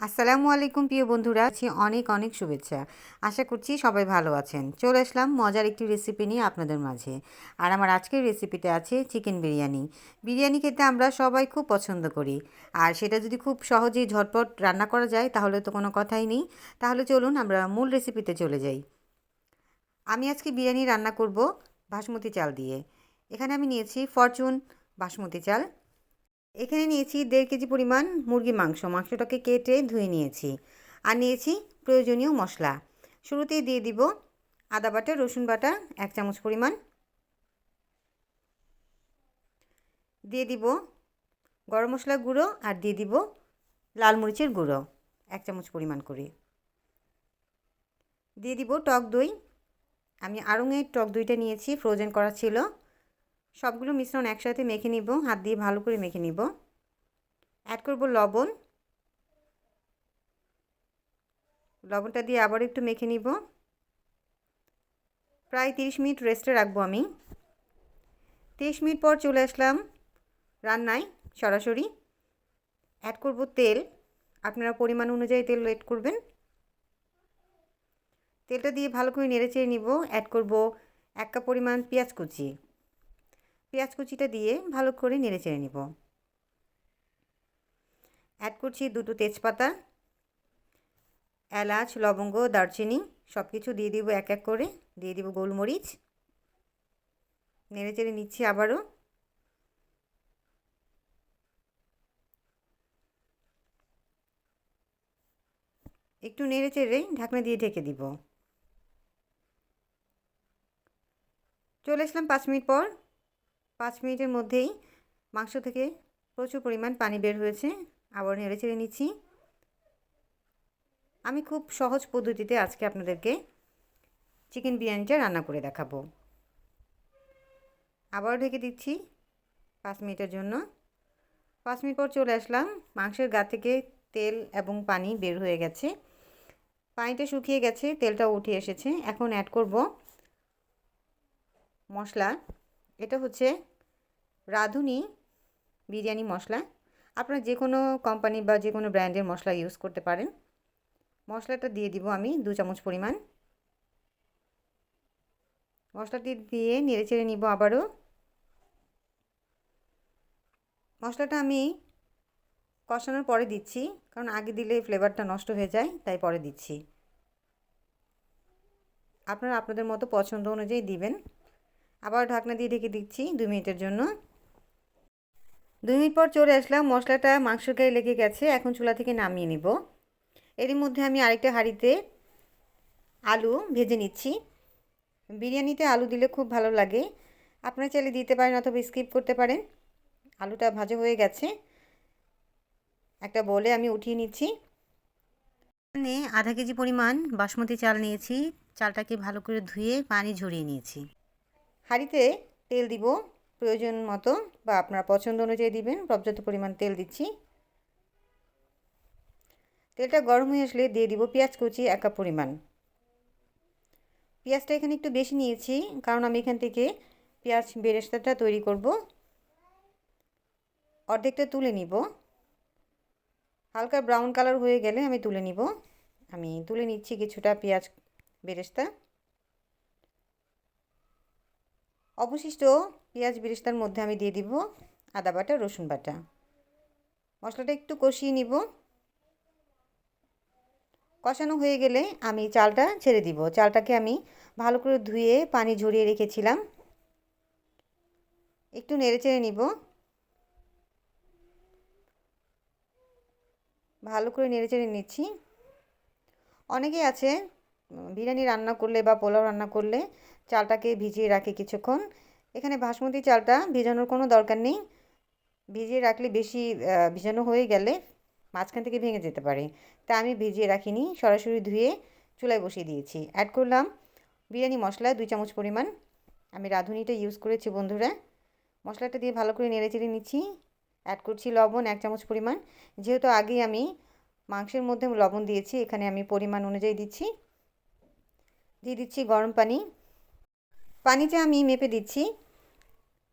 আসসালামু আলাইকুম, প্রিয় বন্ধুরা। আছি অনেক অনেক শুভেচ্ছা। আশা করছি সবাই ভালো আছেন। চলে আসলাম মজার একটি রেসিপি নিয়ে আপনাদের মাঝে। আর আমার আজকের রেসিপিতে আছে চিকেন বিরিয়ানি। বিরিয়ানি খেতে আমরা সবাই খুব পছন্দ করি। আর সেটা যদি খুব সহজেই ঝটপট রান্না করা যায়, তাহলে তো কোনো কথাই নেই। তাহলে চলুন আমরা মূল রেসিপিতে চলে যাই। আমি আজকে বিরিয়ানি রান্না করব বাসমতি চাল দিয়ে। এখানে আমি নিয়েছি ফরচুন বাসমতি চাল। এখানে নিয়েছি দেড় কেজি পরিমাণ মুরগি মাংস। মাংসটাকে কেটে ধুয়ে নিয়েছি। আর নিয়েছি প্রয়োজনীয় মশলা। শুরুতেই দিয়ে দিব আদা বাটা, রসুন বাটা, এক চামচ পরিমাণ। দিয়ে দিব গরম মশলা গুঁড়ো আর দিয়ে দিব লাল মরিচের গুঁড়ো, এক চামচ পরিমাণ করে। দিয়ে দিব টক দই। আমি আড়ঙের টক দইটা নিয়েছি, ফ্রোজেন করা ছিল। সবগুলো মিশ্রণ একসাথে মেখে নিব, হাত দিয়ে ভালো করে মেখে নিব। অ্যাড করব লবণ। লবণটা দিয়ে আবার একটু মেখে নিব। প্রায় তিরিশ মিনিট রেস্টে রাখব আমি। তিরিশ মিনিট পর চলে আসলাম রান্নায় সরাসরি। অ্যাড করব তেল। আপনারা পরিমাণ অনুযায়ী তেল এড করবেন। তেলটা দিয়ে ভালো করে নেড়ে চেড়ে নিব। অ্যাড করব এক কাপ পরিমাণ পেঁয়াজ কুচি। পেঁয়াজ কুচিটা দিয়ে ভালো করে নেড়ে চেড়ে নিব। অ্যাড করছি দুটো তেজপাতা, এলাচ, লবঙ্গ, দারচিনি সব কিছু দিয়ে দিব এক এক করে। দিয়ে দিব গোলমরিচ। নেড়ে চেড়ে নিচ্ছি আবারও। একটু নেড়ে চেড়ে ঢাকনা দিয়ে ঢেকে দিব। চলে আসলাম পাঁচ মিনিট পর। পাঁচ মিনিটের মধ্যেই মাংস থেকে প্রচুর পরিমাণ পানি বের হয়েছে। আবার নেড়ে চেড়ে নিচ্ছি। আমি খুব সহজ পদ্ধতিতে আজকে আপনাদেরকে চিকেন বিরিয়ানিটা রান্না করে দেখাবো। আবার ঢেকে দিচ্ছি পাঁচ মিনিটের জন্য। পাঁচ মিনিট পর চলে আসলাম। মাংসের গা থেকে তেল এবং পানি বের হয়ে গেছে। পানিটা শুকিয়ে গেছে তেলটা উঠে এসেছে। এখন অ্যাড করব মশলা। এটা হচ্ছে রাঁধুনি বিরিয়ানি মশলা। আপনারা যে কোনো কোম্পানি বা যে কোনো ব্র্যান্ডের মশলা ইউজ করতে পারেন। মশলাটা দিয়ে দিব আমি দু চামচ পরিমাণ। মশলাটি দিয়ে নেড়ে চেড়ে নিব আবারও। মশলাটা আমি কষানোর পরে দিচ্ছি, কারণ আগে দিলে ফ্লেভারটা নষ্ট হয়ে যায়, তাই পরে দিচ্ছি। আপনারা আপনাদের মতো পছন্দ অনুযায়ী দিবেন। আবার ঢাকনা দিয়ে ঢেকে দিচ্ছি দু মিনিটের জন্য। দুই মিনিট পর চলে আসলাম, মশলাটা মাংসের গায়ে লেগে গেছে, এখন চুলা থেকে নামিয়ে নিব। এরই মধ্যে আমি আরেকটা হাঁড়িতে আলু ভেজে নিচ্ছি। বিরিয়ানিতে আলু দিলে খুব ভালো লাগে। আপনারা চাইলে দিতে পারেন অথবা স্কিপ করতে পারেন। আলুটা ভাজা হয়ে গেছে। একটা বলে আমি উঠিয়ে নিচ্ছি। এখানে আধা কেজি পরিমাণ বাসমতি চাল নিয়েছি। চালটাকে ভালো করে ধুয়ে পানি ঝরিয়ে নিয়েছি। হাঁড়িতে তেল দিব, প্রয়োজন মতো বা আপনার পছন্দ অনুযায়ী দিবেন, পর্যাপ্ত পরিমাণ তেল দিচ্ছি। তেলটা গরম হয়ে আসলে দিয়ে দিব পেঁয়াজ কুচি এক কাপ পরিমাণ। পেঁয়াজটা এখানে একটু বেশি নিয়েছি, কারণ আমি এখান থেকে পেঁয়াজ বেরেস্তাটা তৈরি করব। অর্ধেকটা তুলে নিব। হালকা ব্রাউন কালার হয়ে গেলে আমি তুলে নিব। আমি তুলে নিচ্ছি কিছুটা পেঁয়াজ বেরেস্তা। অবশিষ্ট পেঁয়াজ বিরিস্তার মধ্যে আমি দিয়ে দিব আদা বাটা, রসুন বাটা। মশলাটা একটু কষিয়ে নিব। কষানো হয়ে গেলে আমি চালটা ছেড়ে দিব। চালটাকে আমি ভালো করে ধুয়ে পানি ঝরিয়ে রেখেছিলাম। একটু নেড়ে চেড়ে নিব। ভালো করে নেড়ে চেড়ে নিচ্ছি। অনেকেই আছে, বিরিয়ানি রান্না করলে বা পোলাও রান্না করলে চালটাকে ভিজিয়ে রাখি কিছুক্ষণ। এখানে বাসমতি চালটা ভিজানোর কোনো দরকার নেই। ভিজিয়ে রাখলে বেশি ভিজানো হয়ে গেলে মাঝখান থেকে ভেঙে যেতে পারে। তা আমি ভিজিয়ে রাখিনি, সরাসরি ধুয়ে চুলায় বসিয়ে দিয়েছি। অ্যাড করলাম বিরিয়ানি মশলা, দুই চামচ পরিমাণ। আমি রাঁধুনিটা ইউজ করেছি বন্ধুরা। মশলাটা দিয়ে ভালো করে নেড়ে চেড়ে নিচ্ছি। অ্যাড করছি লবণ, এক চামচ পরিমাণ। যেহেতু আগেই আমি মাংসের মধ্যে লবণ দিয়েছি, এখানে আমি পরিমাণ অনুযায়ী দিচ্ছি। দিয়ে দিচ্ছি গরম পানি। পানিটা আমি মেপে দিচ্ছি।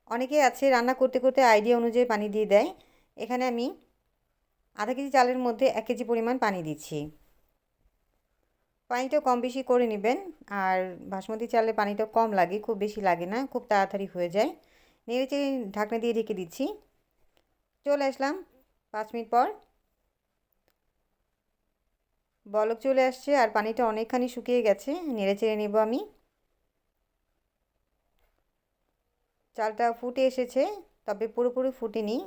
অনেকে আছে রান্না করতে করতে আইডিয়া অনুযায়ী পানি দিয়ে দেয়। এখানে আমি আধা কেজি চালের মধ্যে এক কেজি পরিমাণ পানি দিচ্ছি। পানিটা কম বেশি করে নেবেন। আর বাসমতি চালে পানিটা কম লাগে, খুব বেশি লাগে না, খুব তাড়াতাড়ি হয়ে যায়। নেড়ে চেড়ে ঢাকনা দিয়ে ঢেকে দিচ্ছি। চলে আসলাম পাঁচ মিনিট পর। বলক চলে আসছে আর পানিটা অনেকখানি শুকিয়ে গেছে। নেড়ে চেড়ে নেব আমি। চালটা ফুটে এসেছে, তবে পুরোপুরি ফুটেনি।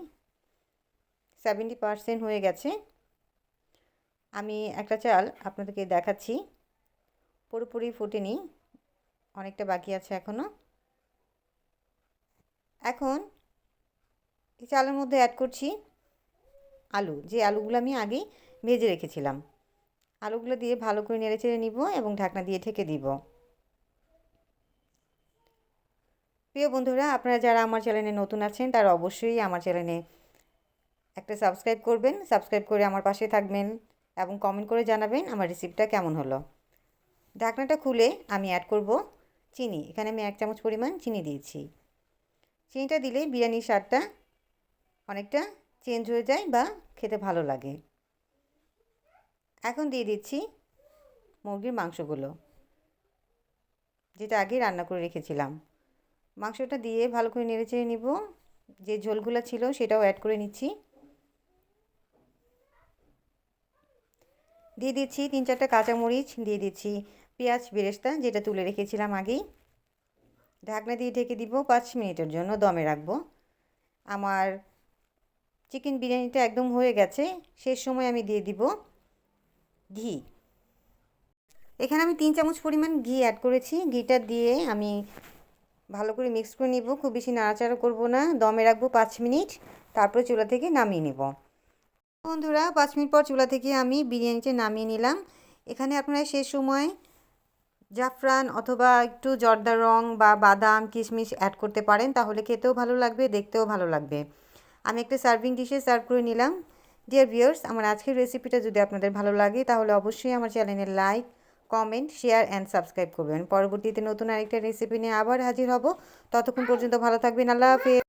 সেভেন্টি পারসেন্ট হয়ে গেছে। আমি একটা চাল আপনাদেরকে দেখাচ্ছি। পুরোপুরি ফুটেনি, অনেকটা বাকি আছে এখনও এখন এই চালের মধ্যে অ্যাড করছি আলু। যে আলুগুলো আমি আগেই ভেজে রেখেছিলাম, আলুগুলো দিয়ে ভালো করে নেড়ে চেড়ে নিব এবং ঢাকনা দিয়ে ঢেকে দিব। প্রিয় বন্ধুরা, আপনারা যারা আমার চ্যানেলে নতুন আছেন, তারা অবশ্যই আমার চ্যানেলে একটা সাবস্ক্রাইব করবেন। সাবস্ক্রাইব করে আমার পাশে থাকবেন এবং কমেন্ট করে জানাবেন আমার রেসিপিটা কেমন হলো। ঢাকনাটা খুলে আমি অ্যাড করব চিনি। এখানে আমি এক চামচ পরিমাণ চিনি দিয়েছি। চিনিটা দিলে বিরিয়ানির স্বাদটা অনেকটা চেঞ্জ হয়ে যায় বা খেতে ভালো লাগে। এখন দিয়ে দিচ্ছি মুরগির মাংসগুলো, যেটা আগে রান্না করে রেখেছিলাম। মাংসটা দিয়ে ভালো করে নেড়ে চেড়ে নিব। যে ঝোলগুলো ছিল সেটাও অ্যাড করে নিচ্ছি। দিয়ে দিচ্ছি তিন চারটা কাঁচামরিচ, দিয়ে দিচ্ছি পেঁয়াজ বেরেস্তা, যেটা তুলে রেখেছিলাম আগেই। ঢাকনা দিয়ে ঢেকে দিব পাঁচ মিনিটের জন্য, দমে রাখব। আমার চিকেন বিরিয়ানিটা একদম হয়ে গেছে, শেষ সময় আমি দিয়ে দিব ঘি। এখানে আমি তিন চামচ পরিমাণ ঘি অ্যাড করেছি। ঘিটা দিয়ে আমি ভালো করে মিক্স করে নিব, খুব বেশি নাড়াচাড়া করব না। দমে রাখব পাঁচ মিনিট, তারপরে চুলা থেকে নামিয়ে নেব। বন্ধুরা, পাঁচ মিনিট পর চুলা থেকে আমি বিরিয়ানিটা নামিয়ে নিলাম। এখানে আপনারা সে সময় জাফরান অথবা একটু জর্দা রং বা বাদাম, কিশমিশ অ্যাড করতে পারেন। তাহলে খেতেও ভালো লাগবে, দেখতেও ভালো লাগবে। আমি একটা সার্ভিং ডিশে সার্ভ করে নিলাম। ডিয়ার ভিউয়ার্স আমার আজকের রেসিপিটা যদি আপনাদের ভালো লাগে, তাহলে অবশ্যই আমার চ্যানেলে like comment share and subscribe করবেন। পরবর্তীতে নতুন আরেকটা রেসিপি নিয়ে আবার হাজির হব। ততক্ষণ পর্যন্ত ভালো থাকবেন। আল্লাহ হাফেজ।